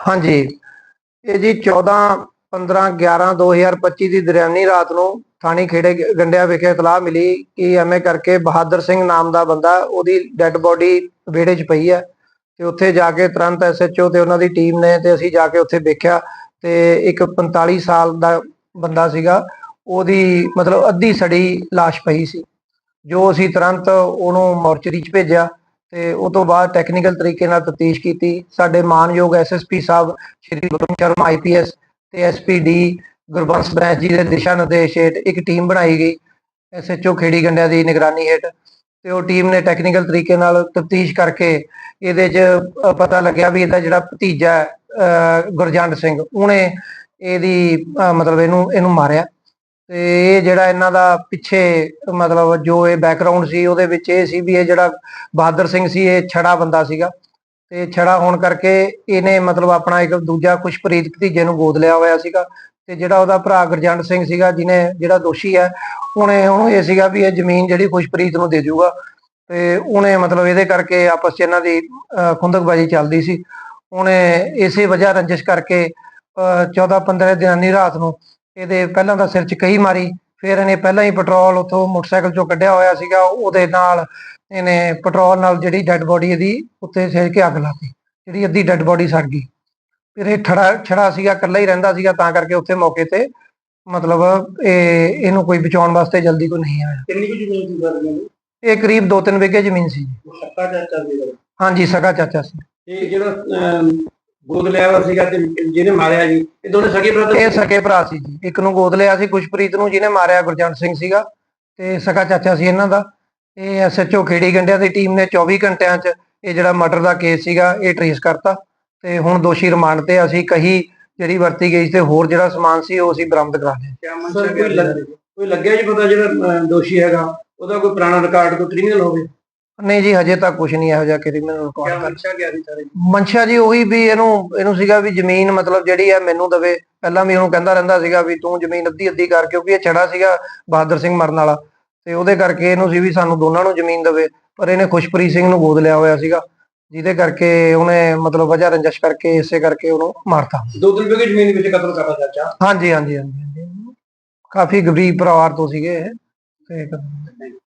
ਹਾਂਜੀ। ਇਹ ਜੀ 14 15 11 2025 ਦੀ ਦਰਿਆਨੀ ਰਾਤ ਨੂੰ ਥਾਣੀ ਖੇੜੇ ਗੰਡਿਆ ਵਿਖੇ ਇਤਲਾਹ ਮਿਲੀ ਕਿ ਐਵੇਂ ਕਰਕੇ ਬਹਾਦਰ ਸਿੰਘ ਨਾਮ ਦਾ ਬੰਦਾ ਉਹਦੀ ਡੈੱਡ ਬੋਡੀ ਵਿਹੜੇ 'ਚ ਪਈ ਹੈ ਤੇ ਉੱਥੇ ਜਾ ਕੇ ਤੁਰੰਤ ਐਸਐਚਓ ਤੇ ਉਹਨਾਂ ਦੀ ਟੀਮ ਨੇ ਤੇ ਅਸੀਂ ਜਾ ਕੇ ਉੱਥੇ ਵੇਖਿਆ ਤੇ ਇੱਕ 45 ਸਾਲ ਦਾ ਬੰਦਾ ਸੀਗਾ ਉਹਦੀ ਮਤਲਬ ਅੱਧੀ ਸੜੀ ਲਾਸ਼ ਪਈ ਸੀ। ਜੋ ਅਸੀਂ ਤੁਰੰਤ ਉਹਨੂੰ ਮੋਰਚਰੀ 'ਚ ਭੇਜਿਆ ਤੇ ਉਹ ਤੋਂ ਬਾਅਦ ਟੈਕਨੀਕਲ ਤਰੀਕੇ ਨਾਲ ਤਫਤੀਸ਼ ਕੀਤੀ। ਸਾਡੇ ਮਾਨਯੋਗ ਐਸਐਸਪੀ ਸਾਹਿਬ ਸ਼੍ਰੀ ਵਰੁਣ ਸ਼ਰਮਾ ਆਈਪੀਐਸ ਤੇ ਐਸਪੀਡੀ ਗੁਰਬੰਸ ਬੈਂਸ ਜੀ ਦੇ ਦਿਸ਼ਾ ਨਿਰਦੇਸ਼ ਹੇਠ ਇੱਕ ਟੀਮ ਬਣਾਈ ਗਈ ਐਸਐਚਓ ਖੇੜੀ ਗੰਡਿਆਂ ਦੀ ਨਿਗਰਾਨੀ ਹੇਠ ਤੇ ਉਹ ਟੀਮ ਨੇ ਟੈਕਨੀਕਲ ਤਰੀਕੇ ਨਾਲ ਤਫਤੀਸ਼ ਕਰਕੇ ਇਹਦੇ 'ਚ ਪਤਾ ਲੱਗਿਆ ਵੀ ਇਹਦਾ ਜਿਹੜਾ ਭਤੀਜਾ ਹੈ, ਅ, ਗੁਰਜੰਟ ਸਿੰਘ ਉਹਨੇ ਇਹਦੀ ਮਤਲਬ ਇਹਨੂੰ ਇਹਨੂੰ ਮਾਰਿਆ। ਤੇ ਇਹ ਜਿਹੜਾ ਇਹਨਾਂ ਦਾ ਪਿੱਛੇ ਮਤਲਬ ਜੋ ਇਹ ਬੈਕਗ੍ਰਾਉਂਡ ਸੀ ਉਹਦੇ ਵਿੱਚ ਇਹ ਸੀ ਵੀ ਇਹ ਜਿਹੜਾ ਬਹਾਦਰ ਸਿੰਘ ਸੀ ਇਹ ਛੜਾ ਬੰਦਾ ਸੀਗਾ। ਤੇ ਛੜਾ ਹੋਣ ਕਰਕੇ ਇਹਨੇ ਮਤਲਬ ਆਪਣਾ ਇੱਕ ਦੂਜਾ ਖੁਸ਼ਪ੍ਰੀਤ ਭਤੀਜੇ ਨੂੰ ਗੋਦ ਲਿਆ ਹੋਇਆ ਸੀਗਾ। ਤੇ ਜਿਹੜਾ ਉਹਦਾ ਭਰਾ ਗੁਰਜੰਟ ਸਿੰਘ ਸੀਗਾ ਜਿਹਨੇ ਜਿਹੜਾ ਦੋਸ਼ੀ ਹੈ ਉਹਨੇ ਉਹਨੂੰ ਇਹ ਸੀਗਾ ਵੀ ਇਹ ਜ਼ਮੀਨ ਜਿਹੜੀ ਖੁਸ਼ਪ੍ਰੀਤ ਨੂੰ ਦੇ ਜਾਊਗਾ ਤੇ ਉਹਨੇ ਮਤਲਬ ਇਹਦੇ ਕਰਕੇ ਆਪਸ 'ਚ ਇਹਨਾਂ ਦੀ ਅਹ, ਖੁੰਦਕਬਾਜ਼ੀ ਚੱਲਦੀ ਸੀ। ਉਹਨੇ ਇਸੇ ਵਜ੍ਹਾ ਰੰਜਿਸ਼ ਕਰਕੇ 14 15 ਦਿਨਾਂ ਦੀ ਰਾਤ ਨੂੰ ਇਹਦੇ ਪਹਿਲਾਂ ਤਾਂ ਸਿਰ 'ਚ ਕਹੀ ਮਾਰੀ ਫਿਰ ਇਹਨੇ ਪਹਿਲਾਂ ਹੀ ਪੈਟਰੋਲ ਉਥੋਂ ਮੋਟਰਸਾਈਕਲ 'ਚੋਂ ਕੱਢਿਆ ਹੋਇਆ ਸੀਗਾ ਉਹਦੇ ਨਾਲ ਇਹਨੇ ਪੈਟਰੋਲ ਨਾਲ ਜਿਹੜੀ ਡੈੱਡ ਬੋਡੀ ਇਹਦੀ ਉੱਤੇ ਸੇਕ ਕੇ ਅੱਗ ਲਾਤੀ ਜਿਹੜੀ ਅੱਧੀ ਡੈੱਡ ਬੋਡੀ ਸੜ ਗਈ। ਫਿਰ ਇਹ ਛੜਾ ਛੜਾ ਸੀਗਾ ਇਕੱਲਾ ਹੀ ਰਹਿੰਦਾ ਸੀਗਾ ਤਾਂ ਕਰਕੇ ਉੱਥੇ ਮੌਕੇ ਤੇ ਮਤਲਬ ਇਹ ਇਹਨੂੰ ਕੋਈ ਬਚਾਉਣ ਵਾਸਤੇ ਜਲਦੀ ਕੋਈ ਨਹੀਂ ਆਇਆ। ਕਿੰਨੀ ਕੁ ਜ਼ਮੀਨ ਸੀ ਸਰ ਇਹ ਕਰੀਬ 2-3 ਵਿਗੇ ਜ਼ਮੀਨ ਸੀ ਸੱਕਾ ਚਾਚਾ ਸੀ। ਹਾਂਜੀ ਸਗਾ ਚਾਚਾ ਸੀ। ਤੇ ਜਿਹੜਾ ਗੋਦ ਲਿਆ ਹੋਇਆ ਸੀਗਾ ਤੇ ਜਿਹਨੇ ਮਾਰਿਆ ਜੀ ਇਹ ਦੋਨੇ ਸਗੇ ਬ੍ਰਦਰ ਇਹ ਸਕੇ ਭਰਾ ਸੀ ਜੀ। ਇੱਕ ਨੂੰ ਗੋਦ ਲਿਆ ਸੀ ਖੁਸ਼ਪ੍ਰੀਤ ਨੂੰ ਜਿਹਨੇ ਮਾਰਿਆ ਗੁਰਜੰਟ ਸਿੰਘ ਸੀਗਾ ਤੇ ਸਗਾ ਚਾਚਾ ਸੀ ਇਹਨਾਂ ਦਾ। ਇਹ ਐਸਐਚਓ ਖੇੜੀ ਗੰਡਿਆਂ ਦੀ ਟੀਮ ਨੇ 24 ਘੰਟਿਆਂ 'ਚ ਇਹ ਜਿਹੜਾ ਮਰਡਰ ਦਾ ਕੇਸ ਸੀਗਾ ਇਹ ਟ੍ਰੇਸ ਕਰਤਾ। ਤੇ ਹੁਣ ਦੋਸ਼ੀ ਰਿਮਾਂਡ ਤੇ ਅਸੀਂ ਕਹੀ ਜਿਹੜੀ ਵਰਤੀ ਗਈ ਤੇ ਹੋਰ ਜਿਹੜਾ ਸਮਾਨ ਸੀ ਉਹ ਅਸੀਂ ਬਰਾਮਦ ਕਰਾ ਲਿਆ। ਕੋਈ ਲੱਗ- ਕੋਈ ਲੱਗਿਆ ਜੀ ਪਤਾ ਜਿਹੜਾ ਦੋਸ਼ੀ ਹੈਗਾ? ਉਹਦਾ ਕੋਈ ਪੁਰਾਣਾ ਰਿਕਾਰਡ ਕੋਈ ਕ੍ਰਿਮੀਨਲ ਹੋਵੇ? ਨਹੀਂ ਜੀ ਹਜੇ ਤੱਕ ਕੁਝ ਨਹੀਂ ਇਹੋ ਜਿਹਾ ਕ੍ਰਿਮੀਨਲ ਰਿਕਾਰਡ ਕਰ ਮੰਸ਼ਾ ਗਿਆ ਸੀ ਸਾਰੇ? ਮਨਸ਼ਾ ਜੀ ਉਹੀ ਵੀ ਇਹਨੂੰ ਇਹਨੂੰ ਸੀਗਾ ਵੀ ਜ਼ਮੀਨ ਮਤਲਬ ਜਿਹੜੀ ਹੈ ਮੈਨੂੰ ਦਵੇ। ਪਹਿਲਾਂ ਵੀ ਉਹਨੂੰ ਕਹਿੰਦਾ ਰਹਿੰਦਾ ਸੀਗਾ ਵੀ ਤੂੰ ਜ਼ਮੀਨ ਅੱਧੀ ਅੱਧੀ ਕਰ ਕਿਉਂਕਿ ਇਹ ਛੜਾ ਸੀਗਾ ਬਹਾਦਰ ਸਿੰਘ ਮਰਨ ਵਾਲਾ। ਤੇ ਉਹਦੇ ਕਰਕੇ ਇਹਨੂੰ ਸੀ ਵੀ ਸਾਨੂੰ ਦੋਨਾਂ ਨੂੰ ਜ਼ਮੀਨ ਦਵੇ ਪਰ ਇਹਨੇ ਖੁਸ਼ਪ੍ਰੀਤ ਸਿੰਘ ਨੂੰ ਗੋਦ ਲਿਆ ਹੋਇਆ ਸੀਗਾ ਜਿਹਦੇ ਕਰਕੇ ਉਹਨੇ ਮਤਲਬ ਵਜ੍ਹਾ ਰੰਜਸ਼ ਕਰਕੇ ਇਸੇ ਕਰਕੇ ਉਹਨੂੰ ਮਾਰਤਾ। ਦੋ ਦਿਨ ਬਿਗੇ ਜ਼ਮੀਨ ਵਿੱਚ ਕਤਲ ਕਰਦਾ ਚਾਚਾ ਹਾਂਜੀ ਹਾਂਜੀ ਹਾਂਜੀ ਹਾਂਜੀ। ਕਾਫੀ ਗਰੀਬ ਪਰਿਵਾਰ ਤੋਂ ਸੀਗੇ ਇਹ। ਤੇ